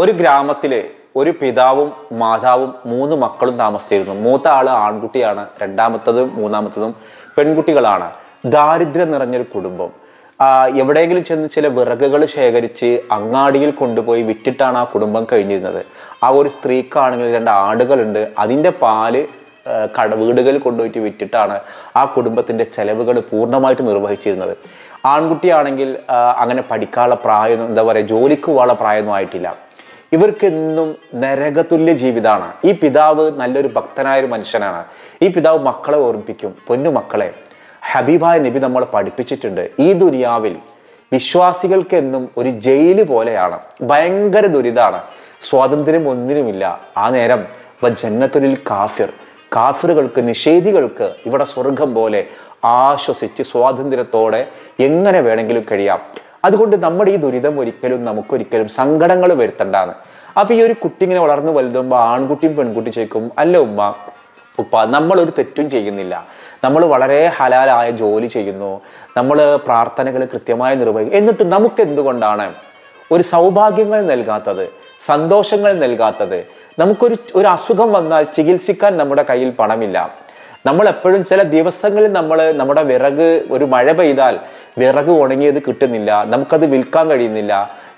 ഒരു ഗ്രാമത്തിൽ ഒരു പിതാവും മാതാവും മൂന്ന് മക്കളും താമസിച്ചിരുന്നു. മൂത്ത ആൾ ആൺകുട്ടിയാണ് രണ്ടാമത്തതും മൂന്നാമത്തതും പെൺകുട്ടികളാണ്. ദാരിദ്ര്യം നിറഞ്ഞൊരു കുടുംബം. എവിടെയെങ്കിലും ചെന്ന് ചില വിറകുകൾ ശേഖരിച്ച് അങ്ങാടിയിൽ കൊണ്ടുപോയി വിറ്റിട്ടാണ് ആ കുടുംബം കഴിഞ്ഞിരുന്നത്. ആ ഒരു സ്ത്രീക്കാണെങ്കിൽ രണ്ട് ആടുകളുണ്ട്. അതിന്റെ പാൽ കട വീടുകളിൽ കൊണ്ടുപോയിട്ട് വിറ്റിട്ടാണ് ആ കുടുംബത്തിന്റെ ചെലവുകൾ പൂർണമായിട്ട് നിർവഹിച്ചിരുന്നത്. ആൺകുട്ടിയാണെങ്കിൽ അങ്ങനെ പഠിക്കാനുള്ള പ്രായം എന്താ പറയുക ജോലിക്ക് പോകാനുള്ള പ്രായമൊന്നും ആയിട്ടില്ല. ഇവർക്കെന്നും നരകതുല്യ ജീവിതമാണ് ഈ പിതാവ് നല്ലൊരു ഭക്തനായ ഒരു മനുഷ്യനാണ്. ഈ പിതാവ് മക്കളെ ഓർമ്മിപ്പിക്കും പൊന്നു മക്കളെ. ഹബീബായ നബി നമ്മൾ പഠിപ്പിച്ചിട്ടുണ്ട്. ഈ ദുനിയാവിൽ വിശ്വാസികൾക്കെന്നും ഒരു ജയിൽ പോലെയാണ്. ഭയങ്കര ദുരിതാണ്. സ്വാതന്ത്ര്യം ഒന്നിനുമില്ല. ആ നേരം ജന്നത്തുലിൽ കാഫിർ. കാഫിറുകൾക്ക് നിഷേധികൾക്ക് ഇവിടെ സ്വർഗം പോലെ ആശ്വസിച്ച് സ്വാതന്ത്ര്യത്തോടെ എങ്ങനെ വേണമെങ്കിലും കഴിയാം. അതുകൊണ്ട് നമ്മുടെ ഈ ദുരിതം ഒരിക്കലും നമുക്കൊരിക്കലും സങ്കടങ്ങൾ വരുത്തണ്ടാണ് അപ്പൊ ഈ ഒരു കുട്ടി ഇങ്ങനെ വളർന്നു വലുതുമ്പോൾ ആൺകുട്ടിയും പെൺകുട്ടി ചോദിക്കും അല്ല ഉമ്മ ഉപ്പ നമ്മൾ ഒരു തെറ്റും ചെയ്യുന്നില്ല. നമ്മൾ വളരെ ഹലാലായ ജോലി ചെയ്യുന്നു. നമ്മൾ പ്രാർത്ഥനകൾ കൃത്യമായി നിർവഹിക്കും എന്നിട്ട് നമുക്ക് എന്തുകൊണ്ടാണ് ഒരു സൗഭാഗ്യങ്ങൾ നൽകാത്തത് സന്തോഷങ്ങൾ നൽകാത്തത്? നമുക്കൊരു ഒരു അസുഖം വന്നാൽ ചികിത്സിക്കാൻ നമ്മുടെ കയ്യിൽ പണമില്ല. നമ്മൾ എപ്പോഴും ചില ദിവസങ്ങളിൽ നമ്മൾ നമ്മുടെ വിറക് ഒരു മഴ പെയ്താൽ വിറക് ഉണങ്ങിയത് കിട്ടുന്നില്ല നമുക്കത് വിൽക്കാൻ കഴിയുന്നില്ല.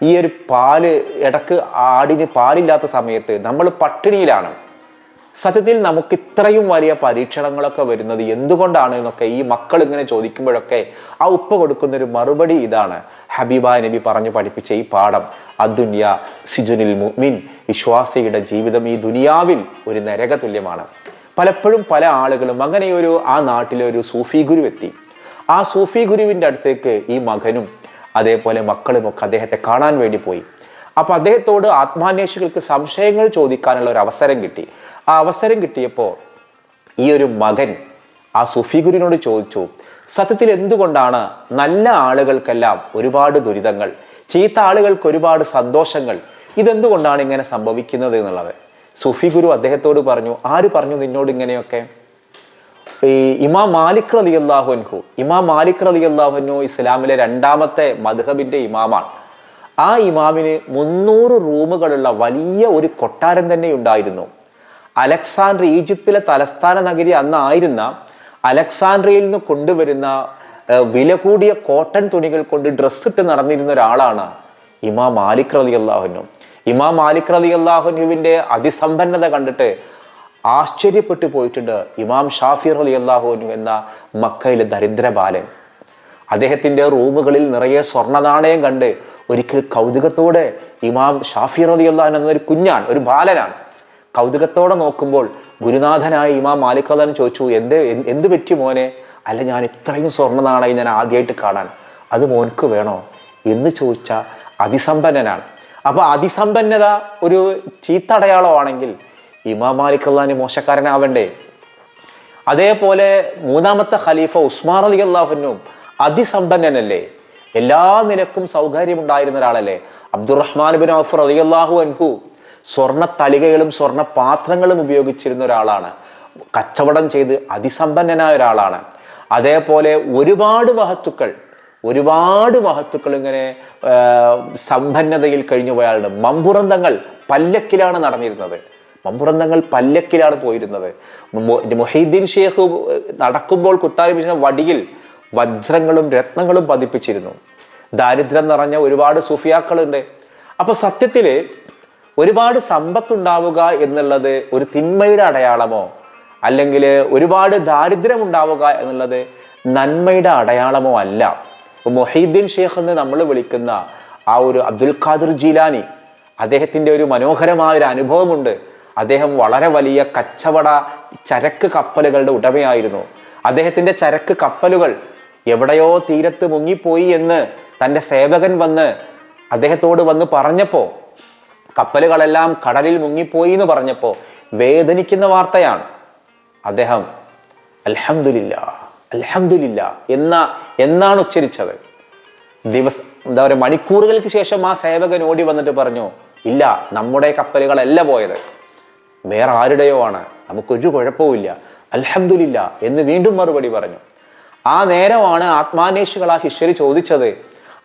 ഈ ഒരു പാൽ ഇടയ്ക്ക് ആടിന് പാലില്ലാത്ത സമയത്ത് നമ്മൾ പട്ടിണിയിലാണ്. സത്യത്തിൽ നമുക്ക് ഇത്രയും വലിയ പരീക്ഷണങ്ങളൊക്കെ വരുന്നത് എന്തുകൊണ്ടാണ് എന്നൊക്കെ ഈ മക്കൾ ഇങ്ങനെ ചോദിക്കുമ്പോഴൊക്കെ ആ ഉപ്പ കൊടുക്കുന്ന ഒരു മറുപടി ഇതാണ്. ഹബീബ നബി പറഞ്ഞു പഠിപ്പിച്ച ഈ പാഠം അദ്ദുന്യ സിജുനിൽ മുഅ്മിൻ വിശ്വാസിയുടെ ജീവിതം ഈ ദുനിയാവിൽ ഒരു നരക തുല്യമാണ്. പലപ്പോഴും പല ആളുകളും അങ്ങനെ ഒരു ആ നാട്ടിലെ ഒരു സൂഫി ഗുരു എത്തി ആ സൂഫി ഗുരുവിന്റെ അടുത്തേക്ക് ഈ മകനും അതേപോലെ മക്കളും ഒക്കെ അദ്ദേഹത്തെ കാണാൻ വേണ്ടി പോയി. അപ്പോൾ അദ്ദേഹത്തോട് ആത്മാന്വേഷികൾക്ക് സംശയങ്ങൾ ചോദിക്കാനുള്ള ഒരു അവസരം കിട്ടി. ആ അവസരം കിട്ടിയപ്പോൾ ഈ ഒരു മകൻ ആ സൂഫി ഗുരുവിനോട് ചോദിച്ചു സത്യത്തിൽ എന്തുകൊണ്ടാണ് നല്ല ആളുകൾക്കെല്ലാം ഒരുപാട് ദുരിതങ്ങൾ ചീത്ത ആളുകൾക്ക് ഒരുപാട് സന്തോഷങ്ങൾ ഇതെന്തുകൊണ്ടാണ് ഇങ്ങനെ സംഭവിക്കുന്നത്? എന്നുള്ളത്. സുഫി ഗുരു അദ്ദേഹത്തോട് പറഞ്ഞു ആര് പറഞ്ഞു നിന്നോട് ഇങ്ങനെയൊക്കെ? ഈ ഇമാം മാലിക് റലി അള്ളാഹുൻഹു ഇമാം മാലിക് റലി അള്ളാഹുനു ഇസ്ലാമിലെ രണ്ടാമത്തെ മധുഹബിന്റെ ഇമാമാണ്. ആ ഇമാമിന് മുന്നൂറ് റൂമുകളുള്ള വലിയ ഒരു കൊട്ടാരം തന്നെ ഉണ്ടായിരുന്നു. അലക്സാണ്ട്രി ഈജിപ്തിലെ തലസ്ഥാന നഗരി അന്നായിരുന്ന അലക്സാണ്ട്രിയയിൽ നിന്ന് കൊണ്ടുവരുന്ന വില കൂടിയ കോട്ടൺ തുണികൾ കൊണ്ട് ഡ്രസ്സിട്ട് നടന്നിരുന്ന ഒരാളാണ് ഇമാം മാലിക് റലി അള്ളാഹുനു ഇമാം മാലിക് അലി അള്ളാഹുനുവിന്റെ അതിസമ്പന്നത കണ്ടിട്ട് ആശ്ചര്യപ്പെട്ടു പോയിട്ടുണ്ട് ഇമാം ഷാഫി അലി അള്ളാഹുനു എന്ന മക്കയിലെ ദരിദ്ര ബാലൻ. അദ്ദേഹത്തിന്റെ റൂമുകളിൽ നിറയെ സ്വർണ നാണയം കണ്ട് ഒരിക്കൽ കൗതുകത്തോടെ ഇമാം ഷാഫി അലി അള്ളാഹു എന്നൊരു കുഞ്ഞാണ് ഒരു ബാലനാണ്. കൗതുകത്തോടെ നോക്കുമ്പോൾ ഗുരുനാഥനായ ഇമാം മാലിക് അള്ളഹാൻ ചോദിച്ചു എന്ത് എന്ത് പറ്റി മോനെ? അല്ല ഞാൻ ഇത്രയും സ്വർണ നാണയം ഞാൻ ആദ്യമായിട്ട് കാണാൻ. അത് മോനക്ക് വേണോ? എന്ന് ചോദിച്ച അതിസമ്പന്നനാണ്. അപ്പൊ അതിസമ്പന്നത ഒരു ചീത്തടയാളമാണെങ്കിൽ ഇമാം മാലിക് അള്ളഹാന് മോശക്കാരനാവണ്ടേ? അതേപോലെ മൂന്നാമത്തെ ഖലീഫ ഉസ്മാൻ അലി അള്ളാഹുനും അതിസമ്പന്നനല്ലേ? എല്ലാ നിലക്കും സൗകര്യമുണ്ടായിരുന്ന ഒരാളല്ലേ അബ്ദുറഹ്മാൻ ബിൻ ഔഫർ അലി അള്ളാഹു അൻഹു സ്വർണ തളികകളും സ്വർണ പാത്രങ്ങളും ഉപയോഗിച്ചിരുന്ന ഒരാളാണ് കച്ചവടം ചെയ്ത് അതിസമ്പന്നനായ ഒരാളാണ്. അതേപോലെ ഒരുപാട് മഹത്തുക്കൾ ഒരുപാട് മഹത്തുക്കൾ ഇങ്ങനെ സമ്പന്നതയിൽ കഴിഞ്ഞു പോയാളുണ്ട്. മമ്പുറന്തങ്ങൾ പല്ലക്കിലാണ് നടന്നിരുന്നത്. മമ്പുറന്തങ്ങൾ പല്ലക്കിലാണ് പോയിരുന്നത്. മൊഹീദ്ദീൻ ഷേഖ് നടക്കുമ്പോൾ കുത്താരിപ്പിച്ച വടിയിൽ വജ്രങ്ങളും രത്നങ്ങളും പതിപ്പിച്ചിരുന്നു. ദാരിദ്ര്യം നിറഞ്ഞ ഒരുപാട് സുഫിയാക്കളുണ്ട്. അപ്പൊ സത്യത്തിൽ ഒരുപാട് സമ്പത്തുണ്ടാവുക എന്നുള്ളത് ഒരു തിന്മയുടെ അടയാളമോ? അല്ലെങ്കിൽ ഒരുപാട് ദാരിദ്ര്യം ഉണ്ടാവുക എന്നുള്ളത് നന്മയുടെ അടയാളമോ അല്ല. മൊഹീദ്ദീൻ ഷേഖ് എന്ന് നമ്മൾ വിളിക്കുന്ന ആ ഒരു അബ്ദുൽ ഖാദിർ ജീലാനി അദ്ദേഹത്തിന്റെ ഒരു മനോഹരമായ ഒരു അനുഭവമുണ്ട്. അദ്ദേഹം വളരെ വലിയ കച്ചവട ചരക്ക് കപ്പലുകളുടെ ഉടമയായിരുന്നു. അദ്ദേഹത്തിന്റെ ചരക്ക് കപ്പലുകൾ എവിടെയോ തീരത്ത് മുങ്ങിപ്പോയി എന്ന് തന്റെ സേവകൻ വന്ന് അദ്ദേഹത്തോട് വന്ന് പറഞ്ഞപ്പോൾ കപ്പലുകളെല്ലാം കടലിൽ മുങ്ങിപ്പോയി എന്ന് പറഞ്ഞപ്പോൾ വേദനിക്കുന്ന വാർത്തയാണ്. അദ്ദേഹം അൽഹംദുലില്ല അൽഹംദുലില്ല എന്ന എന്നാണ് ഉച്ചരിച്ചത്. ദിവസം എന്താ പറയുക മണിക്കൂറുകൾക്ക് ശേഷം ആ സേവകൻ ഓടി വന്നിട്ട് പറഞ്ഞു ഇല്ല നമ്മുടെ കപ്പലുകളല്ല പോയത്. വേറെ ആരുടെയോ ആണ്. നമുക്കൊരു കുഴപ്പവുമില്ല അലഹമില്ല എന്ന് വീണ്ടും മറുപടി പറഞ്ഞു. ആ നേരമാണ് ആത്മാന്വേഷികൾ ആ ശിഷ്യർ ചോദിച്ചത്.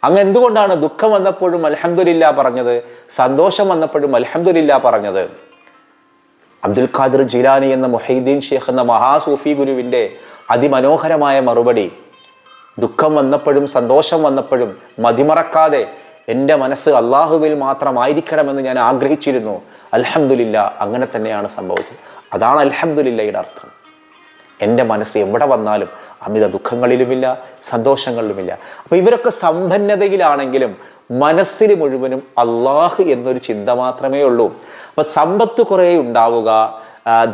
അങ്ങ് എന്തുകൊണ്ടാണ് ദുഃഖം വന്നപ്പോഴും അലഹമില്ല പറഞ്ഞത്? സന്തോഷം വന്നപ്പോഴും അലഹമില്ല പറഞ്ഞത്? അബ്ദുൽ ഖാദിർ ജിലാനി എന്ന മൊഹീദ്ദീൻ ഷേഖ് എന്ന മഹാസൂഫി ഗുരുവിന്റെ അതിമനോഹരമായ മറുപടി. ദുഃഖം വന്നപ്പോഴും സന്തോഷം വന്നപ്പോഴും മതിമറക്കാതെ എന്റെ മനസ്സ് അള്ളാഹുവിൽ മാത്രമായിരിക്കണമെന്ന് ഞാൻ ആഗ്രഹിച്ചിരുന്നു. അലഹമുല്ല അങ്ങനെ തന്നെയാണ് സംഭവിച്ചത്. അതാണ് അൽഹംദുലില്ലയുടെ അർത്ഥം. എന്റെ മനസ്സ് എവിടെ വന്നാലും അമിത ദുഃഖങ്ങളിലുമില്ല സന്തോഷങ്ങളിലുമില്ല. അപ്പോൾ ഇവരൊക്കെ സമ്പന്നതയിലാണെങ്കിലും മനസ്സിൽ മുഴുവനും അള്ളാഹ് എന്നൊരു ചിന്ത മാത്രമേ ഉള്ളൂ. അപ്പോൾ സമ്പത്ത് കുറേ ഉണ്ടാവുക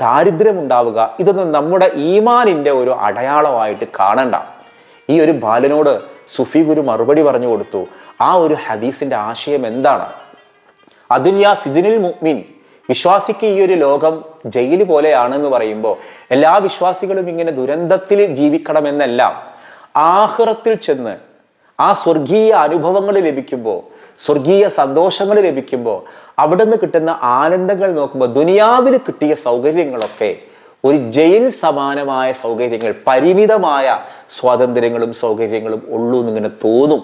ദാരിദ്ര്യം ഉണ്ടാവുക ഇതൊന്നും നമ്മുടെ ഈമാനിന്റെ ഒരു അടയാളമായിട്ട് കാണണ്ട. ഈ ഒരു ബാലനോട് സുഫി ഗുരു മറുപടി പറഞ്ഞു കൊടുത്തു. ആ ഒരു ഹദീസിന്റെ ആശയം എന്താണ്? അതുല്യാ സിജുനിൽ മുഅ്മിൻ വിശ്വാസിക്ക് ഈ ഒരു ലോകം ജയിൽ പോലെയാണെന്ന് പറയുമ്പോൾ എല്ലാ വിശ്വാസികളും ഇങ്ങനെ ദുരന്തത്തിൽ ജീവിക്കണമെന്നല്ല ആഹ്റത്തിൽ ചെന്ന് ആ സ്വർഗീയ അനുഭവങ്ങൾ ലഭിക്കുമ്പോൾ സ്വർഗീയ സന്തോഷങ്ങൾ ലഭിക്കുമ്പോൾ അവിടെ നിന്ന് കിട്ടുന്ന ആനന്ദങ്ങൾ നോക്കുമ്പോൾ ദുനിയാവിൽ കിട്ടിയ സൗകര്യങ്ങളൊക്കെ ഒരു ജയിൽ സമാനമായ സൗകര്യങ്ങൾ പരിമിതമായ സ്വാതന്ത്ര്യങ്ങളും സൗകര്യങ്ങളും ഉള്ളൂ എന്നിങ്ങനെ തോന്നും.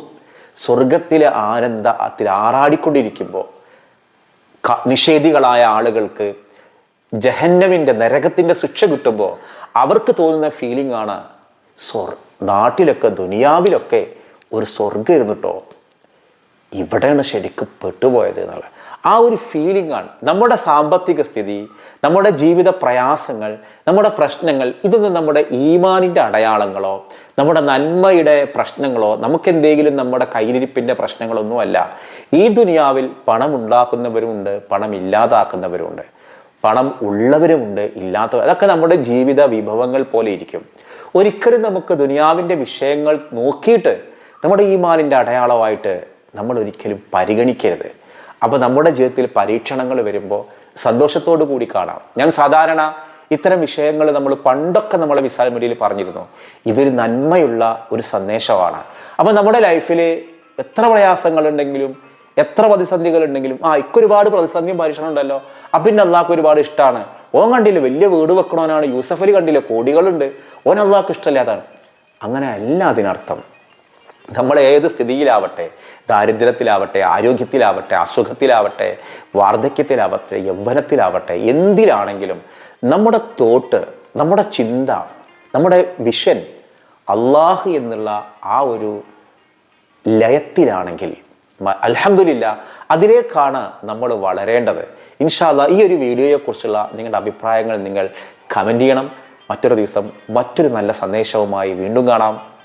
സ്വർഗത്തിലെ ആനന്ദത്തിൽ ആറാടിക്കൊണ്ടിരിക്കുമ്പോൾ നിഷേധികളായ ആളുകൾക്ക് ജഹന്നമിന്റെ നരകത്തിന്റെ ശിക്ഷ കിട്ടുമ്പോൾ അവർക്ക് തോന്നുന്ന ഫീലിംഗ് ആണ് സ്വർ നാട്ടിലൊക്കെ ദുനിയാവിലൊക്കെ ഒരു സ്വർഗം ഇരുന്നിട്ടോ? ഇവിടെയാണ് ശരിക്കും പെട്ടുപോയത് എന്നുള്ളത്. ആ ഒരു ഫീലിംഗ് ആണ് നമ്മുടെ സാമ്പത്തിക സ്ഥിതി നമ്മുടെ ജീവിത പ്രയാസങ്ങൾ നമ്മുടെ പ്രശ്നങ്ങൾ ഇതൊന്നും നമ്മുടെ ഈമാനിന്റെ അടയാളങ്ങളോ നമ്മുടെ നന്മയുടെ പ്രശ്നങ്ങളോ നമുക്കെന്തെങ്കിലും നമ്മുടെ കയ്യിലിരിപ്പിന്റെ പ്രശ്നങ്ങളൊന്നുമല്ല. ഈ ദുനിയാവിൽ പണം ഉണ്ടാക്കുന്നവരുമുണ്ട് പണം ഇല്ലാതാക്കുന്നവരുമുണ്ട്. പണം ഉള്ളവരുമുണ്ട് ഇല്ലാത്തവർ അതൊക്കെ നമ്മുടെ ജീവിത വിഭവങ്ങൾ പോലെ ഇരിക്കും. ഒരിക്കലും നമുക്ക് ദുനിയാവിന്റെ വിഷയങ്ങൾ നോക്കിയിട്ട് നമ്മുടെ ഈമാനിന്റെ അടയാളമായിട്ട് നമ്മൾ ഒരിക്കലും പരിഗണിക്കരുത്. അപ്പോൾ നമ്മുടെ ജീവിതത്തിൽ പരീക്ഷണങ്ങൾ വരുമ്പോൾ സന്തോഷത്തോടു കൂടി കാണാം. ഞാൻ സാധാരണ ഇത്തരം വിഷയങ്ങൾ നമ്മൾ പണ്ടൊക്കെ നമ്മളെ വിസാൽ മീഡിയയിൽ പറഞ്ഞിരുന്നു. ഇതൊരു നന്മയുള്ള ഒരു സന്ദേശമാണ്. അപ്പോൾ നമ്മുടെ ലൈഫിൽ എത്ര പ്രയാസങ്ങളുണ്ടെങ്കിലും എത്ര പ്രതിസന്ധികൾ ഉണ്ടെങ്കിലും ആ ഇക്കൊരുപാട് പ്രതിസന്ധിയും പരീക്ഷണം ഉണ്ടല്ലോ. അപ്പം പിന്നെ അള്ളാഹ്ക്ക് ഒരുപാട് ഇഷ്ടമാണ് ഓൻ കണ്ടില്ല വലിയ വീട് വെക്കണവനാണ് യൂസഫ് അലി കണ്ടില്ല കോടികളുണ്ട്. ഓൻ അള്ളാഹ്ക്ക് ഇഷ്ടമില്ലാതാണ് അങ്ങനെ അല്ല അതിനർത്ഥം. നമ്മൾ ഏത് സ്ഥിതിയിലാവട്ടെ ദാരിദ്ര്യത്തിലാവട്ടെ ആരോഗ്യത്തിലാവട്ടെ അസുഖത്തിലാവട്ടെ വാർദ്ധക്യത്തിലാവട്ടെ യൗവനത്തിലാവട്ടെ എന്തിലാണെങ്കിലും നമ്മുടെ തോട്ട് നമ്മുടെ ചിന്ത നമ്മുടെ വിഷൻ അള്ളാഹ് എന്നുള്ള ആ ഒരു ലയത്തിലാണെങ്കിൽ അലഹമില്ല അതിലേക്കാണ് നമ്മൾ വളരേണ്ടത്. ഇൻഷാല്ല ഈ ഒരു വീഡിയോയെക്കുറിച്ചുള്ള നിങ്ങളുടെ അഭിപ്രായങ്ങൾ നിങ്ങൾ കമന്റ് ചെയ്യണം. മറ്റൊരു ദിവസം മറ്റൊരു നല്ല സന്ദേശവുമായി വീണ്ടും കാണാം.